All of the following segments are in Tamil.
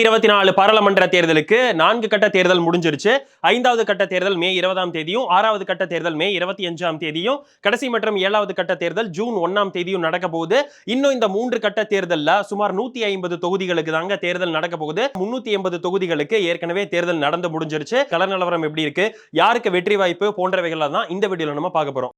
ரெண்டாயிரத்தி இருபத்தி நாலு பாராளுமன்ற தேர்தலுக்கு நான்கு கட்ட தேர்தல் முடிஞ்சிருச்சு. ஐந்தாவது கட்ட தேர்தல் மே இருபதாம் தேதியும் ஆறாவது கட்ட தேர்தல் மே இருபத்தி அஞ்சாம் தேதியும் கடைசி மற்றும் ஏழாவது கட்ட தேர்தல் ஜூன் ஒன்னாம் தேதியும் நடக்க போகுது. இன்னும் இந்த மூன்று கட்ட தேர்தலில் சுமார் நூத்தி ஐம்பது தொகுதிகளுக்கு தாங்க தேர்தல் நடக்க போகுது. முன்னூத்தி எண்பது தொகுதிகளுக்கு ஏற்கனவே தேர்தல் நடந்து முடிஞ்சிருச்சு. கள நிலவரம் எப்படி இருக்கு? யாருக்கு வெற்றி வாய்ப்பு? போன்றவைகள் தான் இந்த வீடியோல நம்ம பார்க்க போறோம்.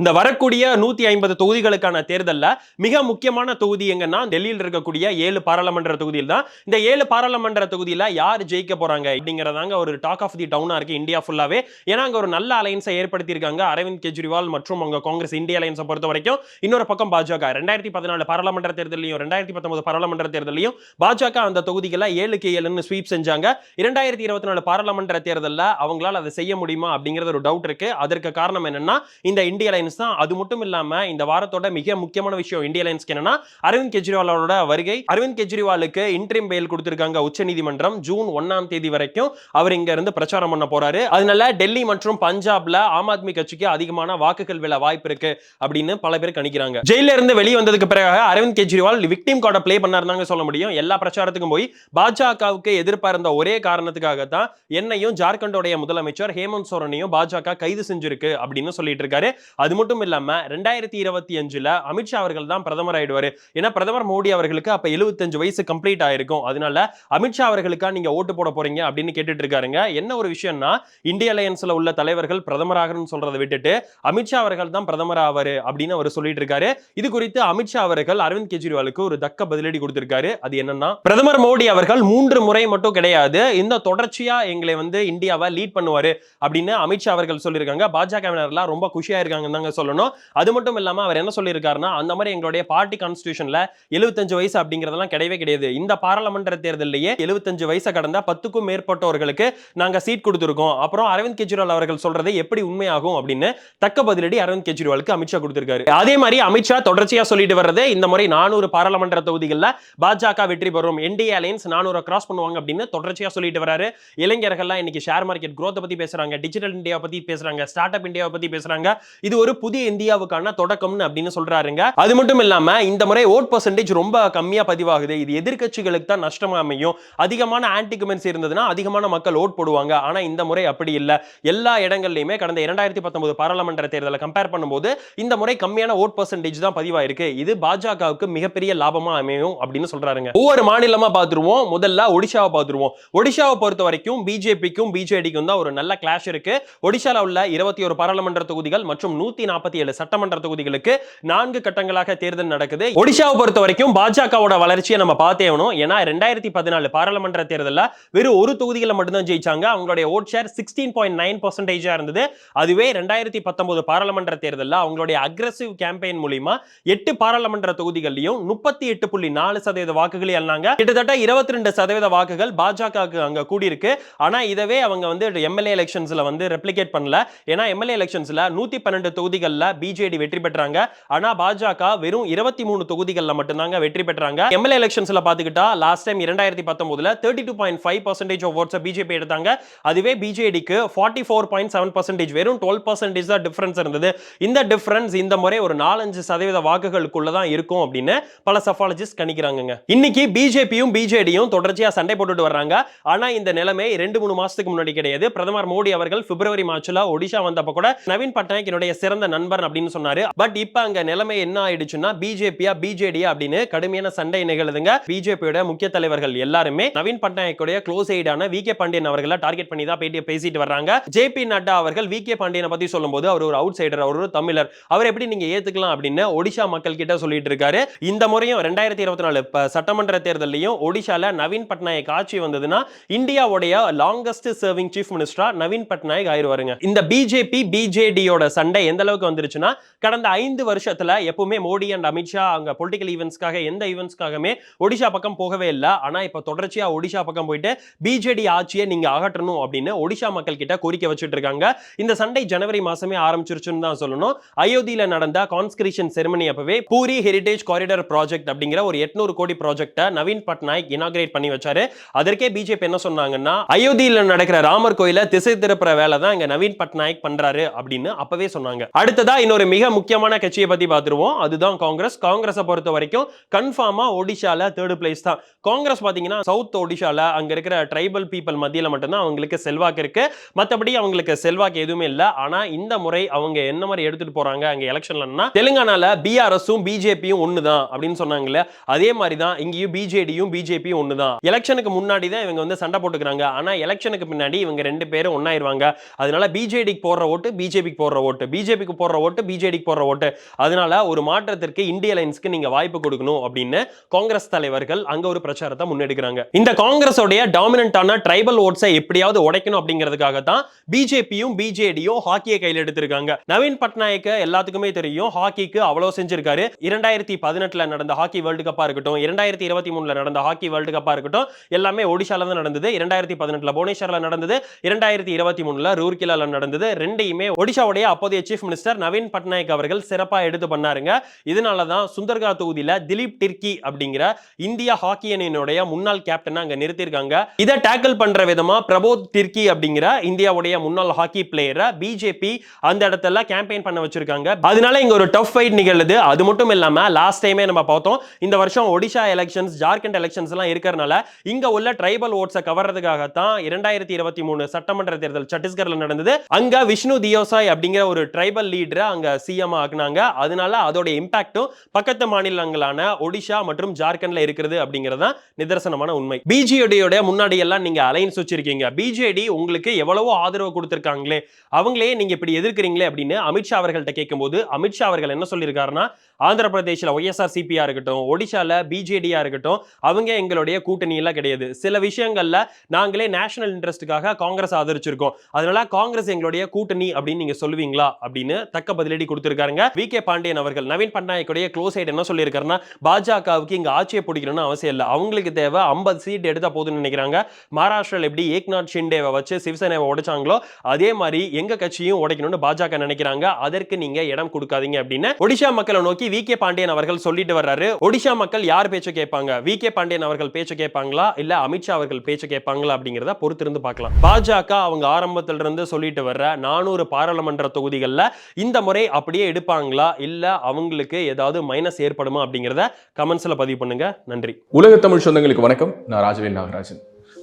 இந்த வரக்கூடிய நூத்தி ஐம்பது தொகுதிகளுக்கான தேர்தலில் மிக முக்கியமான தொகுதி எங்கன்னா டெல்லியில் இருக்கக்கூடிய ஏழு பாராளுமன்ற தொகுதியில் தான். இந்த ஏழு பாராளுமன்ற தொகுதியில் யார் ஜெயிக்க போறாங்க அப்படிங்கிறதாங்க ஒரு டாக் ஆஃப் தி டவுனா இருக்கு இந்தியா ஃபுல்லாவே ஏன்னா அங்கே ஒரு நல்ல அலையன்ஸை ஏற்படுத்தியிருக்காங்க. அரவிந்த் கெஜ்ரிவால் மற்றும் அவங்க காங்கிரஸ் இந்திய அலையன்ஸை பொறுத்த வரைக்கும். இன்னொரு பக்கம் பாஜக. ரெண்டாயிரத்தி பதினாலு பாராளுமன்ற தேர்தலையும் ரெண்டாயிரத்தி பத்தொன்பது பாராளுமன்ற தேர்தலையும் பாஜக அந்த தொகுதிகளை ஏழுக்கு ஏழுன்னு ஸ்வீப் செஞ்சாங்க. இரண்டாயிரத்தி இருபத்தி நாலு பாராளுமன்ற தேர்தலில் அவங்களால அதை செய்ய முடியுமா அப்படிங்கிறது ஒரு டவுட் இருக்கு. அதற்கு காரணம் என்னன்னா இந்த இந்திய அலைன்ஸ் தான். அது மட்டும் இல்லாம இந்த வாரத்தோட மிக முக்கியமான விஷயம் இந்திய அலைன்ஸ்க்கு என்னன்னா அரவிந்த் கெஜ்ரிவாலோட வருகை. அரவிந்த் கெஜ்ரிவாலுக்கு இன்ட்ரீம் பெயில் கொடுத்திருக்காங்க உச்சநீதிமன்றம் ஜூன் ஒன்னாம் தேதி வரைக்கும். அவர் இங்க இருந்து பிரச்சாரம் பண்ண போறாரு. அதனால டெல்லி மற்றும் பஞ்சாப்ல ஆம் ஆத்மி கட்சிக்கு அதிகமான வாக்குகள் விழ வாய்ப்பு இருக்கு அப்படின்னு பல பேர் கணிக்கிறாங்க. ஜெயில இருந்து வெளியே வந்ததுக்கு பிறகு அரவிந்த் கெஜ்ரிவால் விக்டிம் கார்டை பிளே பண்ணாருந்தாங்க சொல்ல முடியும். எல்லா பிரச்சாரத்துக்கும் போய் பாஜகவுக்கு எதிர்ப்பா இருந்த ஒரே காரணத்துக்காக தான் என்னையும் ஜார்க்கண்டோடைய முதலமைச்சர் ஹேமந்த் சோரனையும் பாஜக கைது செஞ்சிருக்கு அப்படின்னு சொல்லிட்டு இருக்காரு. அது மட்டும் இல்லாம ரெண்டாயிரத்தி இருபத்தி அஞ்சுல அமித்ஷா அவர்கள் தான் பிரதமர் ஆயிடுவாரு. ஏன்னா பிரதமர் மோடி அவர்களுக்கு அப்ப 75 வயசு கம்ப்ளீட் ஆயிருக்கும். அதனால அமித்ஷா அவர்களுக்கா நீங்க ஓட்டு போட போறீங்க அப்படின்னு கேட்டுட்டு இருக்காருங்க என்ன ஒரு விஷயம்னா இந்திய அலையன்ஸ்ல உள்ள தலைவர்கள் பிரதமராகணும்னு சொல்றதை விட்டுட்டு அமித்ஷா அவர்கள் தான் பிரதமர் ஆவாரு அப்படின்னு அவர் சொல்லிட்டு இருக்காரு இது குறித்து அமித்ஷா அவர்கள் அரவிந்த் கெஜ்ரிவாலுக்கு ஒரு தக்க பதிலடி கொடுத்திருக்காரு. அது என்னன்னா பிரதமர் மோடி அவர்கள் மூன்று முறை மட்டும் கிடையாது இந்த தொடர்ச்சியா எங்களை வந்து இந்தியாவை லீட் பண்ணுவாரு அப்படின்னு அமித்ஷா அவர்கள் சொல்லியிருக்காங்க. பாஜகவினர்லாம் ரொம்ப குஷியா இருக்காங்க தாங்க சொல்லணும். அது மட்டும் இல்லாம அவர் என்ன சொல்லியிருக்காருன்னா அந்த மாதிரி எங்களுடைய பார்ட்டி கான்ஸ்டியூஷன்ல 75 வயசு அப்படிங்கிறதெல்லாம் கிடையவே கிடையாது. இந்த பாராளுமன்ற தேர்தலிலேயே 75 வயசை கடந்த பத்துக்கும் மேற்பட்டவர்களுக்கு நாங்க சீட் கொடுத்துருக்கோம். அப்புறம் அரவிந்த் கெஜ்ரிவால் அவர்கள் சொல்றது எப்படி உண்மையாகும் அப்படின்னு தக்க பதிலடி அரவிந்த் கெஜ்ரிவாலுக்கு அமித்ஷா கொடுத்திருக்காரு. அதே மாதிரி அமித்ஷா தொடர்ச்சியா சொல்லிட்டு வர்றது இந்த முறை நானூறு பாராளுமன்ற தொகுதிகளில் பாஜக வெற்றி பெறும். என்டிஏ அலையன்ஸ் நானூறு கிராஸ் பண்ணுவாங்க அப்படின்னு தொடர்ச்சியா சொல்லிட்டு வராரு இளைஞர்கள்லாம் இன்னைக்கு ஷேர் மார்க்கெட் குரோத்தை பத்தி பேசுறாங்க. டிஜிட்டல் இந்தியா பத்தி பேசுறாங்க. ஸ்டார்ட் அப் இந்தியாவை பத்தி பேசுறாங்க. இது ஒரு புதிய இந்தியாவுக்கான தொடக்கம்னு அப்படின்னு சொல்றாருங்க. அது மட்டும் இல்லாம இந்த முறை ஓட் பர்சன்டேஜ் ரொம்ப கம்மியா பதிவாகுது. இது எதிர்கட்சிகளுக்கு தான் நஷ்டமா அமையும். அதிகமான ஆன்டி இருந்ததுன்னா அதிகமான மக்கள் ஓட் போடுவாங்க. ஆனா இந்த முறை அப்படி இல்லை. எல்லா இடங்கள்லயுமே கடந்த இரண்டாயிரத்தி பத்தொன்பது பாராளுமன்ற தேர்தலை கம்பேர் பண்ணும்போது இந்த முறை கம்மியான ஓட் பர்சன்டேஜ் தான் பதிவாயிருக்கு. இது பாஜகவுக்கு மிகப்பெரிய லாபமா அமையும் அப்படின்னு சொல்றாருங்க. ஒவ்வொரு மாநிலமா பார்த்துருவோம். முதல்ல ஒடிஷாவை பார்த்துருவோம். ஒடிஷாவை பொறுத்த வரைக்கும் பிஜேபிக்கும் பிஜேடிக்கும் தான் ஒரு நல்ல கிளாஷ் இருக்கு. ஒடிஷால உள்ள இருபத்தி ஒரு பாராளுமன்ற தொகுதிகள் மற்றும் நூத்தி நாற்பத்தி ஏழு சட்டமன்ற தொகுதிகளுக்கு நான்கு கட்டங்களாக தேர்தல் நடக்குது. ஒடிசாவை பொறுத்த வரைக்கும் பாஜகவோட வளர்ச்சியை நம்ம பார்த்தே ஆகணும். ஏன்னா ரெண்டாயிரத்தி பதினாலு பாராளுமன்ற தேர்தலில் வெறும் ஒரு தொகுதிகளில் மட்டும்தான் ஜெயிச்சாங்க. அவங்களுடைய vote share sixteen point nine பர்சன்டேஜாக இருந்தது. அதுவே ரெண்டாயிரத்தி பத்தொன்பது பாராளுமன்ற தேர்தலில் அவங்களுடைய அக்ரஸிவ் கேம்பெயின் மூலிமா எட்டு பாராளுமன்ற தொகுதிகளிலும் முப்பத்தி எட்டு புள்ளி நாலு சதவீத வாக்குகளை அல்லாங்க கிட்டத்தட்ட இருபத்தி ரெண்டு சதவீத வாக்குகள் பாஜகவுக்கு அங்க கூடியிருக்கு. ஆனா இதவே அவங்க வந்து எம்எல்ஏ எலெக்ஷன்ஸ்ல வந்து ரெப்ளிகேட் பண்ணல. ஏன்னா எம்எல்ஏ எலெக்ஷன்ஸ்ல நூத்தி பன்னெண்டு தொகுதிகளில் பிஜேடி வெற்றி பெற்றாங்க. ஆனா பாஜக வெறும் இருபத்தி மூணு தொகுதிகளில் மட்டும்தாங்க வெற்றி பெற்றாங்க. எம்எல்ஏ எலெக்ஷன்ஸ்ல பாத்துக்கிட்டா லாஸ்ட் டைம் இரண்டாயிரத்தி பத்தொன்பதுல thirty two point five percentage of votes BJP எடுத்தாங்க. அதுவே பிஜேடிக்கு forty four point seven percentage வெறும் டுவெல் பர்சன்டேஜ் தான் டிஃபரன்ஸ் இருந்தது. இந்த டிஃபரன்ஸ் இந்த முறை ஒரு நாலஞ்சு சதவீத வாக்குகளுக்குள்ள தான் இருக்கும் அப்படின்னு பல சஃபாலஜிஸ்ட் கணிக்கிறாங்க இன்னைக்கு பிஜேபியும் பிஜேடியும் தொடர்ச்சியா சண்டை போட்டுட்டு வர்றாங்க. ஆனா இந்த நிலைமை ரெண்டு மூணு மாசத்துக்கு முன்னாடி கிடையாது. பிரதமர் மோடி அவர்கள் பிப்ரவரி மார்ச்ல ஒடிஷா வந்தப்ப கூட நவீன் பட்நாயக் என்னுடைய சிறந்த சிறந்த நண்பர் அப்படின்னு சொன்னாரு. பட் இப்ப அங்க நிலைமை என்ன ஆயிடுச்சுன்னா பிஜேபியா பிஜேடியா அப்படின்னு கடுமையான சண்டை நிகழுதுங்க. பிஜேபியோட முக்கிய தலைவர்கள் எல்லாருமே நவீன் பட்நாயக்குடைய க்ளோஸ் எய்டான வி கே பாண்டியன் அவர்களை டார்கெட் பண்ணி தான் பேட்டி பேசிட்டு வர்றாங்க. ஜே பி நட்டா அவர்கள் வி கே பாண்டியனை பத்தி சொல்லும்போது அவர் ஒரு அவுட் சைடர் அவர் ஒரு தமிழர். அவர் எப்படி நீங்க ஏத்துக்கலாம் அப்படின்னு ஒடிசா மக்கள் கிட்ட சொல்லிட்டு இருக்காரு. இந்த முறையும் ரெண்டாயிரத்தி இருபத்தி நாலு சட்டமன்ற தேர்தலையும் ஒடிசால நவீன் பட்நாயக் ஆட்சி வந்ததுன்னா இந்தியாவுடைய லாங்கஸ்ட் சர்விங் சீஃப் மினிஸ்டரா நவீன் பட்நாயக் ஆயிடுவாருங்க இந்த பிஜேபி பிஜேடியோட சண்டை எந்த அளவுக்கு வந்துருச்சுன்னா கடந்த ஐந்து வருஷத்துல எப்பவுமே மோடி அண்ட் அமித்ஷா அங்க பொலிட்டிக்கல் ஈவெண்ட்ஸ்க்காக எந்த ஈவெண்ட்ஸ்க்காகவே ஒடிஷா பக்கம் போகவே இல்லை. ஆனா இப்ப தொடர்ச்சியா ஒடிஷா பக்கம் போயிட்டு பிஜேடி ஆட்சியை நீங்க அகற்றணும் அப்படின்னு ஒடிஷா மக்கள் கிட்ட கோரிக்கை வச்சுட்டு இருக்காங்க. இந்த சண்டை ஜனவரி மாசமே ஆரம்பிச்சிருச்சுன்னு தான் சொல்லணும். அயோத்தியில நடந்த கான்ஸ்கிரிஷன் செரமனி அப்பவே பூரி ஹெரிடேஜ் காரிடர் ப்ராஜெக்ட் அப்படிங்கிற ஒரு எட்நூறு கோடி ப்ராஜெக்டை நவீன் பட்நாயக் இனாகிரேட் பண்ணி வச்சாரு. அதற்கே பிஜேபி என்ன சொன்னாங்கன்னா அயோத்தியில நடக்கிற ராமர் கோயில திசை திருப்புற வேலை தான் இங்க நவீன் பட்நாயக் பண்றாரு அப்படின்னு அப்பவே சொன்னாங்க. அடுத்ததா இன்னொரு மிக முக்கியமான கட்சியை பத்தி பார்த்துருவோம். அதுதான் காங்கிரஸ். காங்கிரஸை பொறுத்த வரைக்கும் கன்ஃபார்மா ஒடிஷால தேர்ட் பிளேஸ் தான். காங்கிரஸ் பாத்தீங்கன்னா சவுத் ஒடிஷால அங்க இருக்கிற ட்ரைபல் பீப்பிள் மத்தியில மட்டும்தான் அவங்களுக்கு செல்வாக்கு இருக்கு. மற்றபடி அவங்களுக்கு செல்வாக்கு எதுவுமே இல்லை. ஆனா இந்த முறை அவங்க என்ன மாதிரி எடுத்துட்டு போறாங்க அங்க எலெக்ஷன்லன்னா தெலுங்கானால பிஆர்எஸும் பிஜேபியும் ஒண்ணுதான் அப்படின்னு சொன்னாங்கல்ல அதே மாதிரி தான் இங்கேயும் பிஜேடியும் பிஜேபியும் ஒண்ணுதான். எலெக்ஷனுக்கு முன்னாடி தான் இவங்க வந்து சண்டை போட்டுக்கிறாங்க. ஆனா எலெக்ஷனுக்கு பின்னாடி இவங்க ரெண்டு பேரும் ஒன்னாயிருவாங்க அதனால பிஜேடிக்கு போடுற ஓட்டு பிஜேபிக்கு போடுற ஓட்டு. பிஜேபி பிஜேபிக்கு போடுற ஓட்டு பிஜேடிக்கு போடுற ஓட்டு. அதனால ஒரு மாற்றத்திற்கு இந்திய லைன்ஸ்க்கு நீங்க வாய்ப்பு கொடுக்கணும் அப்படின்னு காங்கிரஸ் தலைவர்கள் அங்க ஒரு பிரச்சாரத்தை முன்னெடுக்கிறாங்க. இந்த காங்கிரஸோடைய டாமினண்டான ட்ரைபல் ஓட்ஸை எப்படியாவது உடைக்கணும் அப்படிங்கிறதுக்காக தான் பிஜேபியும் பிஜேடியும் ஹாக்கியை கையில் எடுத்திருக்காங்க. நவீன் பட்நாயக்க எல்லாத்துக்குமே தெரியும் ஹாக்கிக்கு அவ்வளவு செஞ்சிருக்காரு. இரண்டாயிரத்தி பதினெட்டுல நடந்த ஹாக்கி வேர்ல்டு கப்பா இருக்கட்டும் இரண்டாயிரத்தி இருபத்தி மூணுல நடந்த ஹாக்கி வேர்ல்டு கப்பா இருக்கட்டும் எல்லாமே ஒடிஷால தான் நடந்தது. இரண்டாயிரத்தி பதினெட்டுல புவனேஸ்வர்ல நடந்தது. இரண்டாயிரத்தி இருபத்தி மூணுல ரூர்கிலால நடந்தது. ரெண்டையுமே ஒடிஷாவுடைய அப்போதைய chief minister minister Naveen Patnaik அவர்கள் சிறப்பாக எடுத்து பண்ணாருங்க. இதனால தான் சுந்தர்கா தொகுதியில் திலீப் டிர்கி அப்படிங்கிற இந்தியா ஹாக்கி அணியினுடைய முன்னாள் கேப்டனை அங்கே நிறுத்தியிருக்காங்க. இதை டேக்கிள் பண்ற விதமா பிரபோத் டிர்கி அப்படிங்கிற இந்தியாவுடைய முன்னாள் ஹாக்கி பிளேயரை பிஜேபி அந்த இடத்துல கேம்பெயின் பண்ண வச்சிருக்காங்க. அதனால இங்க ஒரு டஃப் ஃபைட் நிகழுது. அது மட்டும் இல்லாம லாஸ்ட் டைமே நம்ம பார்த்தோம். இந்த வருஷம் ஒடிஷா எலெக்ஷன்ஸ் ஜார்க்கண்ட் எலெக்ஷன்ஸ் எல்லாம் இருக்கிறனால இங்க உள்ள ட்ரைபல் ஓட்ஸை கவர்றதுக்காகத்தான் இரண்டாயிரத்தி இருபத்தி மூணு சட்டமன்ற தேர்தல் சத்தீஸ்கர்ல நடந்தது. அங்க விஷ்ணு தியோசாய் அப்படிங்கிற ஒரு ட்ரைபல் லீடரை அங்க சிஎம் ஆக்குனாங்க. அதனால அதோட இம்பாக்டும் பக்கத்து மாநிலங்களான ஒடிஷா மற்றும் ஜார்க்கண்ட்ல இருக்கிறது அப்படிங்கிறது தான் நிதர்சனமான உண்மை. பிஜேடியோட முன்னாடி எல்லாம் நீங்க அலைன்ஸ் வச்சிருக்கீங்க. பிஜேடி உங்களுக்கு எவ்வளவோ ஆதரவு கொடுத்திருக்காங்களே அவங்களே நீங்க இப்படி எதிர்க்கிறீங்களே அப்படின்னு அமித்ஷா அவர்கள்ட்ட கேட்கும்போது அமித்ஷா அவர்கள் என்ன சொல்லியிருக்காருன்னா ஆந்திர பிரதேசில் ஒய்எஸ்ஆர் சிபியா இருக்கட்டும் ஒடிஷால பிஜேடியா இருக்கட்டும் அவங்க எங்களுடைய கூட்டணி எல்லாம் கிடையாது. சில விஷயங்கள்ல நாங்களே நேஷனல் இன்ட்ரெஸ்ட்டுக்காக காங்கிரஸ் ஆதரிச்சிருக்கோம். அதனால காங்கிரஸ் எங்களுடைய கூட்டணி அப்படின்னு நீங்க சொல்லுவீங்களா அப்படின்னு தக்க பதிலடி கொடுத்திருக்காருங்க. வி கே பாண்டியன் அவர்கள் நவீன் பட்நாயக்குடைய க்ளோஸ் சைடு என்ன சொல்லியிருக்காருன்னா பாஜகவுக்கு இங்க ஆட்சியை பிடிக்கணும்னு அவசியம் இல்லை. அவங்களுக்கு தேவை ஐம்பது சீட் எடுத்தா போதும்னு நினைக்கிறாங்க. மகாராஷ்டிரால எப்படி ஏக்நாத் ஷிண்டேவை வச்சு சிவசேனாவை உடைச்சாங்களோ அதே மாதிரி எங்க கட்சியும் உடைக்கணும்னு பாஜக நினைக்கிறாங்க. அதற்கு நீங்க இடம் கொடுக்காதீங்க அப்படின்னு ஒடிஷா மக்களை நோக்கி வி கே பாண்டியன் அவர்கள் சொல்லிட்டு வர்றாரு. ஒடிஷா மக்கள் யார் பேச்சு கேட்பாங்க? வி கே பாண்டியன் அவர்கள் பேச்சு கேட்பாங்களா? இல்ல அமித்ஷா அவர்கள் பேச்சு கேட்பாங்களா? அப்படிங்கிறத பொறுத்திருந்து பார்க்கலாம். பாஜக அவங்க ஆரம்பத்துல இருந்து சொல்லிட்டு வர்ற நானூறு பாராளுமன்ற தொகுதிகளில் இந்த முறை அப்படியே எடுப்பாங்களா? இல்ல அவங்களுக்கு ஏதாவது மைனஸ் ஏற்படுமா? அப்படிங்கிறத கமெண்ட்ஸ்ல பதிவு பண்ணுங்க. நன்றி. உலக தமிழ் சொந்தங்களுக்கு வணக்கம். நான் ராஜவேல் நாகராஜன்.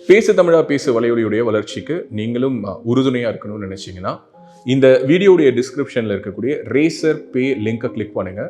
பேசு தமிழா பேசு வலையொலியுடைய வளர்ச்சிக்கு நீங்களும் உறுதுணையாக உறுதுணையா இருக்கணும்னு நினைச்சீங்கன்னா இந்த வீடியோடைய டிஸ்கிரிப்ஷனில் இருக்கக்கூடிய ரேசர் பே லிங்கை கிளிக் பண்ணுங்கள்